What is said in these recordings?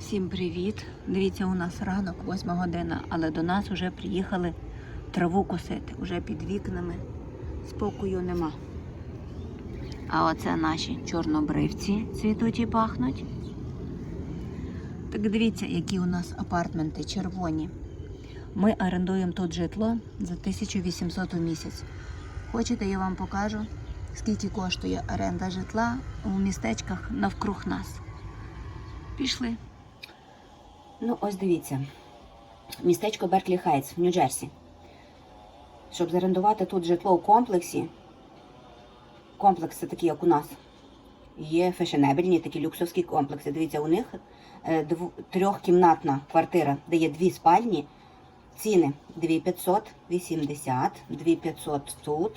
Всім привіт! Дивіться, у нас ранок, 8 година, але до нас вже приїхали траву косити. Уже під вікнами спокою нема. А оце наші чорнобривці цвітуть і пахнуть. Так дивіться, які у нас апартменти червоні. Ми орендуємо тут житло за 1800 у місяць. Хочете, я вам покажу, скільки коштує оренда житла у містечках навкруг нас. Пішли. Ну, ось дивіться. Містечко Берклі Хайтс в Нью-Джерсі. Щоб зарендувати тут житло у комплексі. Комплекс це такі, як у нас. Є фешенебельні, такі люксовські комплекси. Дивіться, у них е, трьохкімнатна квартира, де є дві спальні. Ціни 2580, 2500 тут.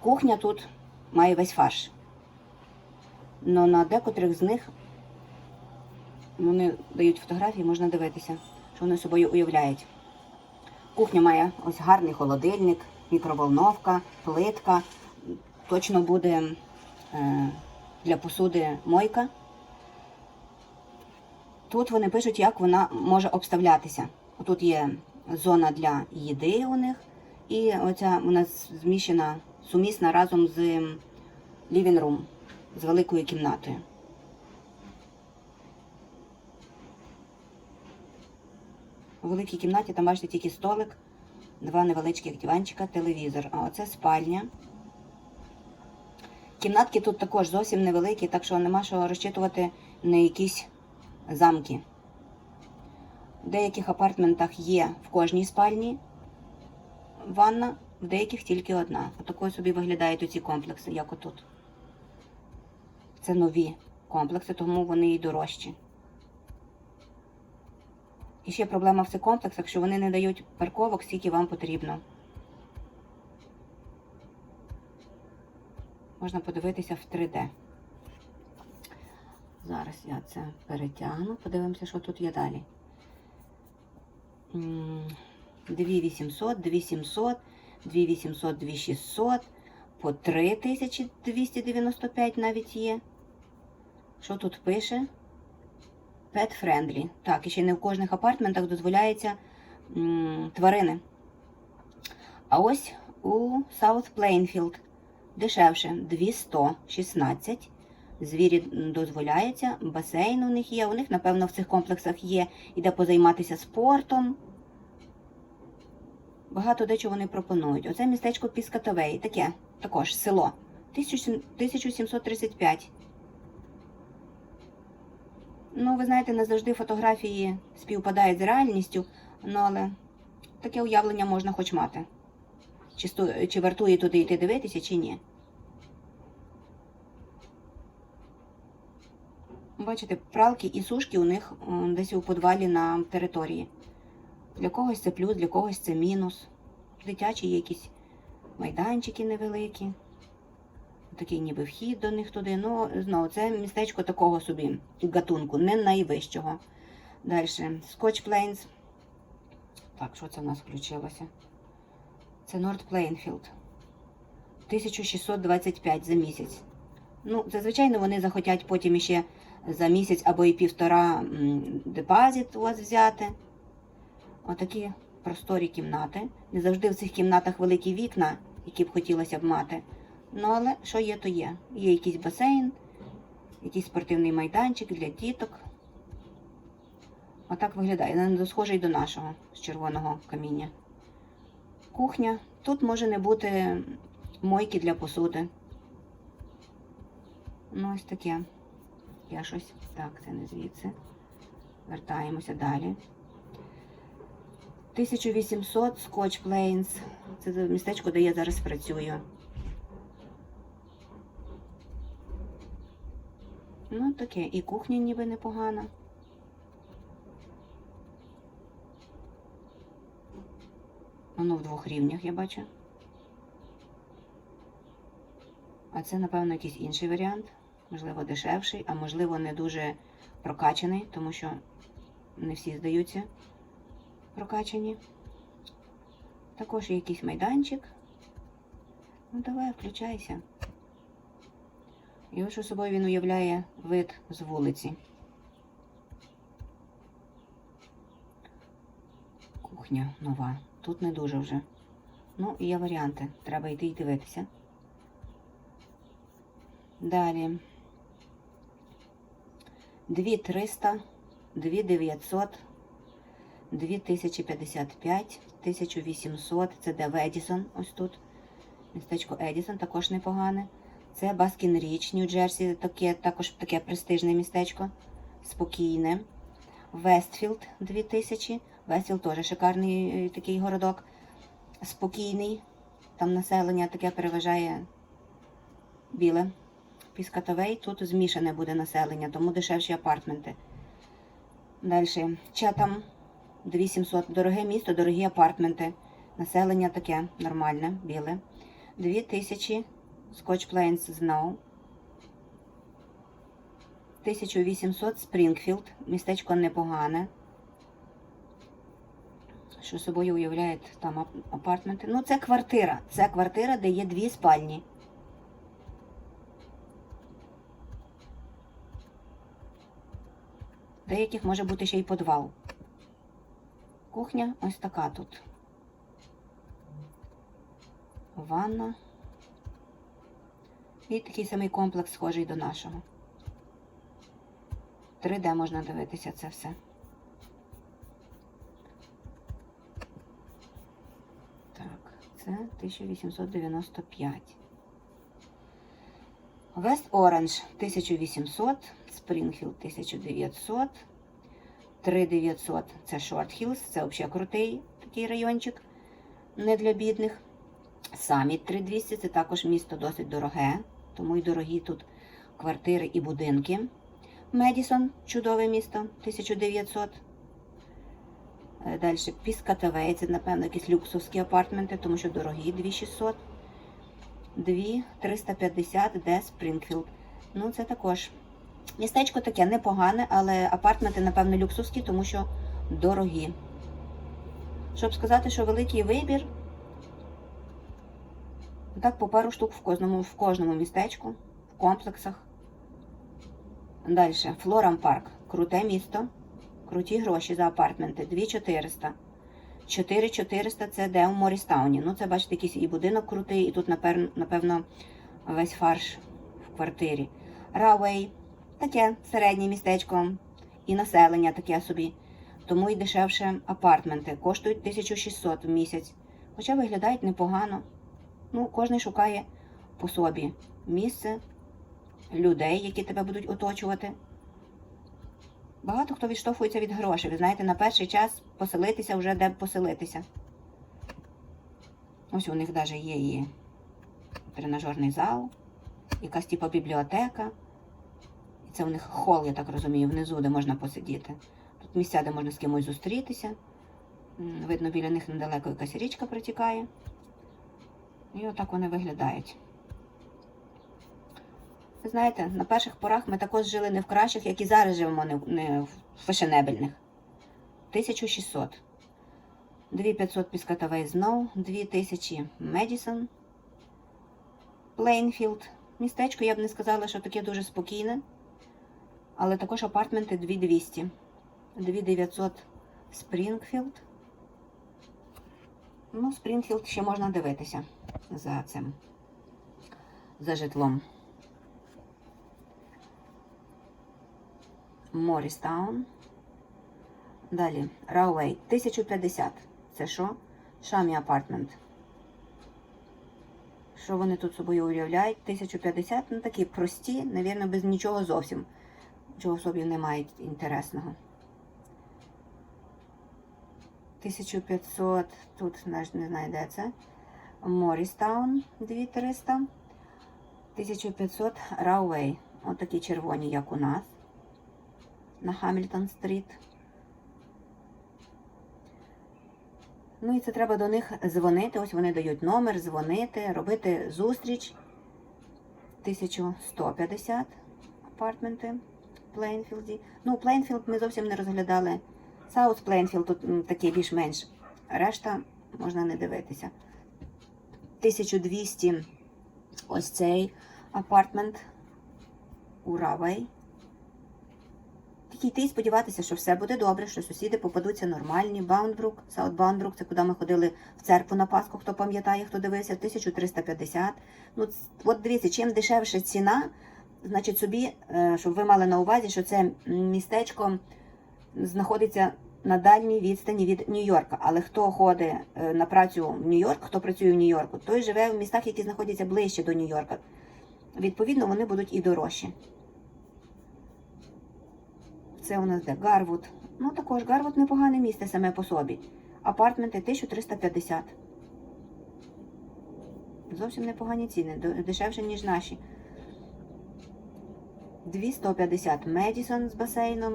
Кухня тут має весь фарш. Но на декотрих з них вони дають фотографії, можна дивитися, що вони собою уявляють. Кухня має ось гарний холодильник, мікроволновка, плитка. Точно буде е, для посуди мойка. Тут вони пишуть, як вона може обставлятися. Тут є зона для їди у них, і оця вона зміщена, сумісна разом з living room, з великою кімнатою. У великій кімнаті там бачите тільки столик, два невеличких диванчика, телевізор. А оце спальня. Кімнатки тут також зовсім невеликі, так що нема що розчитувати на якісь замки. В деяких апартментах є в кожній спальні ванна, в деяких тільки одна. Отакою собі виглядають оці комплекси, як отут. Це нові комплекси, тому вони і дорожчі. І ще проблема в цих комплексах, що вони не дають парковок, скільки вам потрібно. Можна подивитися в 3D. Зараз я це перетягну, подивимося, що тут є далі. М, 2800, 2700, 2800, 2600, по 3295 навіть є. Що тут пише? Pet friendly. Так, і ще не в кожних апартментах дозволяється м, тварини. А ось у South Plainfield дешевше 216. Звірі дозволяється, басейн у них є. У них, напевно, в цих комплексах є, іде позайматися спортом. Багато дечого вони пропонують. Оце містечко Піскатовей, таке, також село. 1735. Ну, ви знаєте, не завжди фотографії співпадають з реальністю, ну але таке уявлення можна хоч мати. Чи, сто... чи вартує туди йти дивитися, чи ні. Бачите, пралки і сушки у них десь у подвалі на території. Для когось це плюс, для когось це мінус. Дитячі якісь майданчики невеликі. Такий ніби вхід до них туди. Ну, знову, це містечко такого собі гатунку, не найвищого. Далі. Scotch Plains. Так, що це в нас включилося? Це North Plainfield. 1625 за місяць. Ну, зазвичай вони захотять потім іще за місяць або і півтора депозит у вас взяти. Отакі просторі кімнати. Не завжди в цих кімнатах великі вікна, які б хотілося б мати. Ну, але що є, то є. Є якийсь басейн, якийсь спортивний майданчик для діток. Отак виглядає. Не схожий до нашого з червоного каміння. Кухня. Тут може не бути мойки для посуди. Ну, ось таке. Я щось. Так, це не звідси. Вертаємося далі. 1800 Scotch Plains. Це містечко, де я зараз працюю. Ну, таке. І кухня ніби непогана. Воно в двох рівнях, я бачу. А це, напевно, якийсь інший варіант. Можливо, дешевший, а можливо, не дуже прокачаний, тому що не всі здаються прокачані. Також є якийсь майданчик. Ну, давай, включайся. І ось собою він уявляє вид з вулиці. Кухня нова. Тут не дуже вже. Ну, і є варіанти. Треба йти і дивитися. Далі 2300, 2900, 2055, 1800. Це де в Едісон ось тут. Містечко Едісон також непогане. Це Баскін Річ, Нью-Джерсі, таке, також таке престижне містечко. Спокійне. Вестфілд 2000. Вестфілд теж шикарний е, такий городок. Спокійний. Там населення таке переважає біле. Піскатовей. Тут змішане буде населення, тому дешевші апартменти. Далі. Чатам 2700. Дороге місто, дорогі апартменти. Населення таке нормальне, біле. 2000 Scotch Plains Snow. 1800 Спрінгфілд. Містечко непогане. Що собою уявляють там апартменти? Ну, це квартира. Це квартира, де є дві спальні. Деяких може бути ще й підвал. Кухня ось така тут. Ванна. І такий самий комплекс схожий до нашого. 3D можна дивитися це все. Так, це 1895. Вест Оранж 1800, Спрінгфілд 1900, 3900 це Шорт Хіллз, це взагалі крутий такий райончик, не для бідних. Саміт 3200 це також місто досить дороге, тому й дорогі тут квартири і будинки. Медісон чудове місто 1900. Далі Піскатавей, це, напевно, якісь люксовські апартменти, тому що дорогі 2600. 2350, де Спрінгфілд. Ну, це також. Містечко таке непогане, але апартменти, напевно, люксовські, тому що дорогі. Щоб сказати, що великий вибір, так по пару штук в кожному, в кожному містечку, в комплексах. Далі. Флорам Парк. Круте місто. Круті гроші за апартменти. 2400. 4400 це де у Морістауні. Ну, це, бачите, якийсь і будинок крутий, і тут, напевно, весь фарш в квартирі. Рауей. Таке середнє містечко. І населення таке собі. Тому і дешевше апартменти. Коштують 1600 в місяць. Хоча виглядають непогано. Ну, кожен шукає по собі місце, людей, які тебе будуть оточувати. Багато хто відштовхується від грошей. Ви знаєте, на перший час поселитися вже де поселитися. Ось у них навіть є і тренажерний зал, якась типу бібліотека. І це у них хол, я так розумію, внизу, де можна посидіти. Тут місця, де можна з кимось зустрітися. Видно, біля них недалеко якась річка протікає. І отак вони виглядають. Ви знаєте, на перших порах ми також жили не в кращих, як і зараз живемо, не, в- не в фешенебельних. 1600. 2500 Піскатовей знов, 2000 Медісон. Плейнфілд. Містечко, я б не сказала, що таке дуже спокійне. Але також апартменти 2200. 2900 Спрінгфілд. Ну, Спрінгфілд ще можна дивитися за цим, за житлом. Морістаун. Далі. Рауей. 1050. Це що? Шамі апартмент. Що вони тут собою уявляють? 1050, ну такі прості, навірно, без нічого зовсім. Нічого в собі не мають інтересного. 1500, тут не знаю, де це. Морістаун 2300. 1500 Рауей. Ось такі червоні, як у нас. На Хамільтон стріт. Ну і це треба до них дзвонити. Ось вони дають номер, дзвонити, робити зустріч. 1150 апартменти в Плейнфілді. Ну, Плейнфілд ми зовсім не розглядали. Саус Плейнфілд тут такий більш-менш. Решта можна не дивитися. 1200 ось цей апартмент у Равей. Тільки йти і сподіватися, що все буде добре, що сусіди попадуться нормальні. Баундбрук, Саут Баундбрук, це куди ми ходили в церкву на Пасху, хто пам'ятає, хто дивився, 1350. Ну, от дивіться, чим дешевша ціна, значить собі, е, щоб ви мали на увазі, що це містечко знаходиться на дальній відстані від Нью-Йорка. Але хто ходить е, на працю в Нью-Йорк, хто працює в Нью-Йорку, той живе в містах, які знаходяться ближче до Нью-Йорка. Відповідно, вони будуть і дорожчі. Це у нас де Гарвуд. Ну також Гарвуд непогане місце саме по собі. Апартменти 1350. Зовсім непогані ціни, дешевше, ніж наші. 250 Медісон з басейном,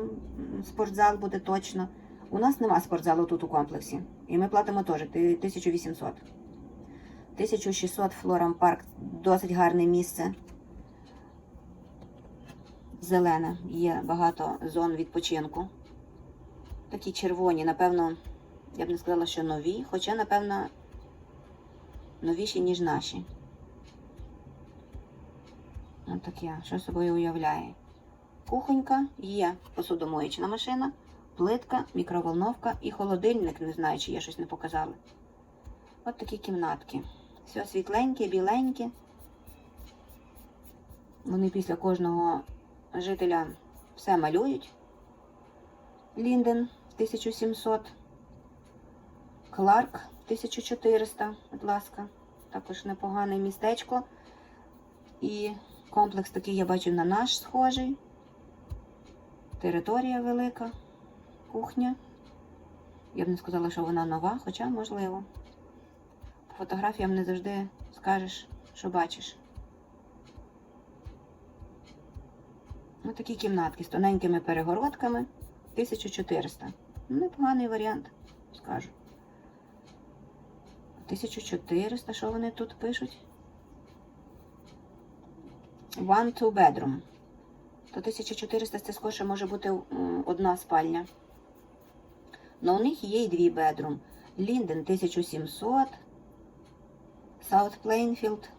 спортзал буде точно. У нас нема спортзалу тут у комплексі. І ми платимо теж 1800. 1600 Флорам Парк досить гарне місце. Зелене, є багато зон відпочинку. Такі червоні, напевно, я б не сказала, що нові, хоча, напевно, новіші, ніж наші. Ось таке, що собою уявляє. Кухонька є посудомоєчна машина, плитка, мікроволновка і холодильник. Не знаю, чи я щось не показала. От такі кімнатки. Все світленьке, біленьке. Вони після кожного жителя все малюють. Лінден 1700. Кларк 1400, будь ласка. Також непогане містечко. І комплекс такий я бачу на наш схожий. Територія велика, кухня. Я б не сказала, що вона нова, хоча можливо. По фотографіям не завжди скажеш, що бачиш. Ось такі кімнатки з тоненькими перегородками. 1400. Ну, Непоганий варіант, скажу. 1400, що вони тут пишуть? One two bedroom. То 1400 це скорше може бути одна спальня. Но у них є і дві бедрум. Лінден 1700. South Plainfield.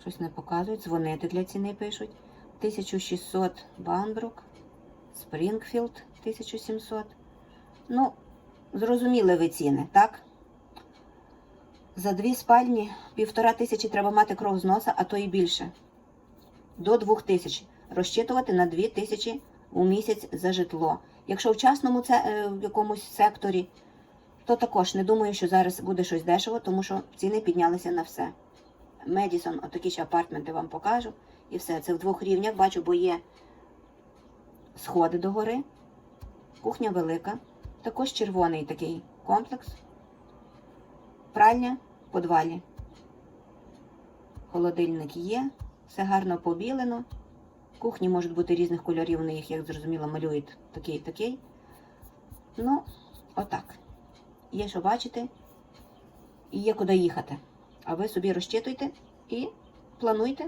Щось не показують. Дзвонити для ціни пишуть. 1600 Банбрук. Спрінгфілд 1700. Ну, зрозуміли ви ціни, так? За дві спальні півтора тисячі треба мати кров з носа, а то і більше. До двох тисяч. Розчитувати на дві тисячі у місяць за житло. Якщо в частному це, е, в якомусь секторі, то також не думаю, що зараз буде щось дешево, тому що ціни піднялися на все. Медісон, отакі ще апартменти вам покажу. І все. Це в двох рівнях бачу, бо є сходи до гори, кухня велика, також червоний такий комплекс, пральня в подвалі. Холодильник є, все гарно побілено. Кухні можуть бути різних кольорів, вони їх, як зрозуміло, малюють такий такий. Ну, отак. Є що бачити і є куди їхати. А ви собі розчитуйте і плануйте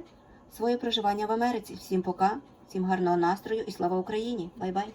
своє проживання в Америці. Всім пока, всім гарного настрою і слава Україні! Бай-бай!